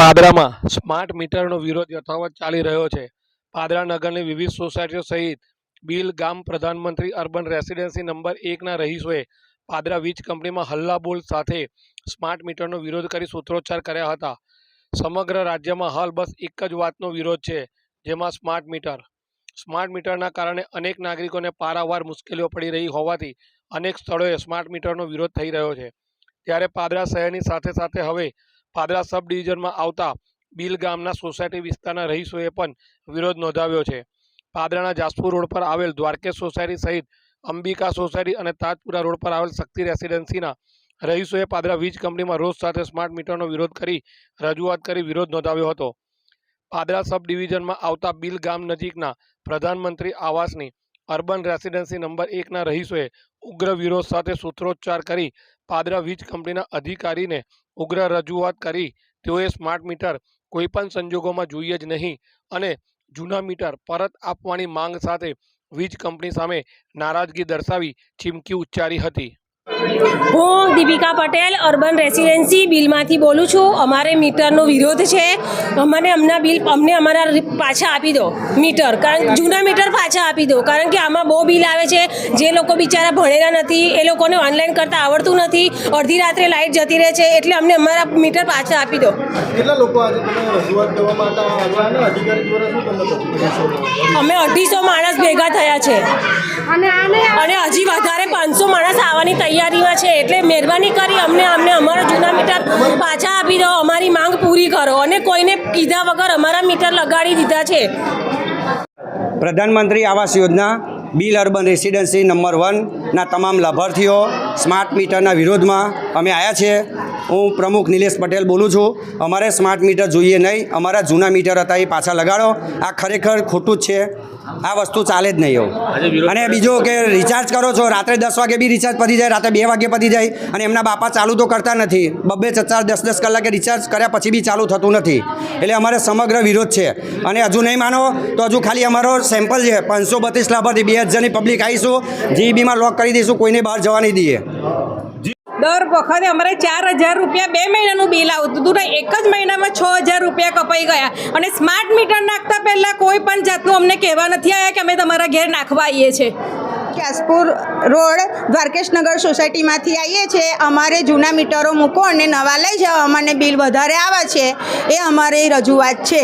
પાદરામાં smart મીટરનો વિરોધ યથાવત ચાલી રહ્યો છે. પાદરા નગરની વિવિધ સોસાયટીઓ સહિત બિલ ગામ પ્રધાનમંત્રી અર્બન રેસિડેન્સી નંબર એકના રહીશોએ પાદરા વીજ કંપનીમાં હલ્લાબોલ સાથે સ્માર્ટ મીટરનો વિરોધ કરી સૂત્રોચ્ચાર કર્યા હતા. સમગ્ર રાજ્યમાં હાલ બસ એક જ વાતનો વિરોધ છે, જેમાં સ્માર્ટ મીટર. સ્માર્ટ મીટરના કારણે અનેક નાગરિકોને પારાવાર મુશ્કેલીઓ પડી રહી હોવાથી અનેક સ્થળોએ સ્માર્ટ મીટરનો વિરોધ થઈ રહ્યો છે. ત્યારે પાદરા શહેરની સાથે સાથે હવે પાદરા સબ ડિવિઝનમાં આવતા બિલ ગામના સોસાયટી વિસ્તારના રહીશોએ પણ વિરોધ નોંધાવ્યો છે. પાદરાના જાસપુર રોડ પર આવેલ દ્વારકેશ સોસાયટી સહિત અંબિકા સોસાયટી અને તાજપુરા રોડ પર આવેલ શક્તિ રેસિડેન્સીના રહીશોએ પાદરા વીજ કંપનીમાં રોજ સાથે સ્માર્ટ મીટરનો વિરોધ કરી રજૂઆત કરી વિરોધ નોંધાવ્યો હતો. પાદરા સબ ડિવિઝનમાં આવતા બિલ ગામ નજીકના પ્રધાનમંત્રી આવાસની અર્બન રેસિડેન્સી નંબર એકના રહીશોએ ઉગ્ર વિરોધ સાથે સૂત્રોચ્ચાર કરી પાદરા વીજ કંપનીના અધિકારીને ઉગ્ર રજૂઆત કરી. તેઓએ સ્માર્ટ મીટર કોઈપણ સંજોગોમાં જોઈએ જ નહીં અને જૂના મીટર પરત આપવાની માંગ સાથે વીજ કંપની સામે નારાજગી દર્શાવી ચીમકી ઉચ્ચારી હતી. હું દીપિકા પટેલ અર્બન રેસિડેન્સી બિલમાંથી બોલું છું. અમારે મીટરનો વિરોધ છે. અમને અમના બિલ અમને અમારા પાછા આપી દો મીટર. કારણ જૂના મીટર પાછા આપી દો. કારણ કે આમાં બહુ બિલ આવે છે. જે લોકો બિચારા ભણેલા નથી એ લોકોને ઓનલાઈન કરતાં આવડતું નથી. અડધી રાત્રે લાઇટ જતી રહે છે. એટલે અમને અમારા મીટર પાછા આપી દો. અમે અઢીસો માણસ ભેગા થયા છે. અને હજી વધારે પાંચસો માણસ આવવાની તૈયારીમાં છે એટલે મહેરબાની કરી અમને અમને અમારા જૂના મીટર પાછા આપી દો, અમારી માંગ પૂરી કરો અને કોઈને કીધા વગર અમારા મીટર લગાડી દીધા છે. પ્રધાનમંત્રી આવાસ યોજના, બિલ અર્બન રેસિડેન્સી નંબર વનના તમામ લાભાર્થીઓ સ્માર્ટ મીટરના વિરોધમાં અમે આવ્યા છીએ. હું પ્રમુખ નિલેશ પટેલ બોલું છું. અમારે સ્માર્ટ મીટર જોઈએ નહીં. અમારા જૂના મીટર હતા એ પાછા લગાડો. આ ખરેખર ખોટું જ છે. આ વસ્તુ ચાલે જ નહીં એવું. અને બીજું કે રિચાર્જ કરો છો રાત્રે દસ વાગે બી રિચાર્જ પતી જાય રાત્રે બે વાગે પતી જાય અને એમના બાપા ચાલુ તો કરતા નથી. બબ્બે ચાર દસ દસ કલાકે રિચાર્જ કર્યા પછી બી ચાલુ થતું નથી. એટલે અમારે સમગ્ર વિરોધ છે. અને હજુ નહીં માનો તો હજુ ખાલી અમારો સેમ્પલ છે. પાંચસો બત્રીસ લાભાર્થી બે હજારની પબ્લિક આવીશું. જીબીમાં લોક કરી દઈશું કોઈને બહાર જવા નહીં દઈએ. દર વખતે અમારે ચાર હજાર રૂપિયા બે મહિનાનું બિલ આવતું હતું ને એક જ મહિનામાં છ હજાર રૂપિયા કપાઈ ગયા. અને સ્માર્ટ મીટર નાખતા પહેલાં કોઈ પણ જાતનું અમને કહેવા નથી આવ્યા કે અમે તમારા ઘેર નાખવા આવીએ છીએ કેશપુર રોડ, દ્વારકેશનગર સોસાયટીમાંથી આવીએ છીએ. અમારે જૂના મીટરો મૂકો અને નવા લઈ જાઓ. અમને બિલ વધારે આવે છે. એ અમારી રજૂઆત છે.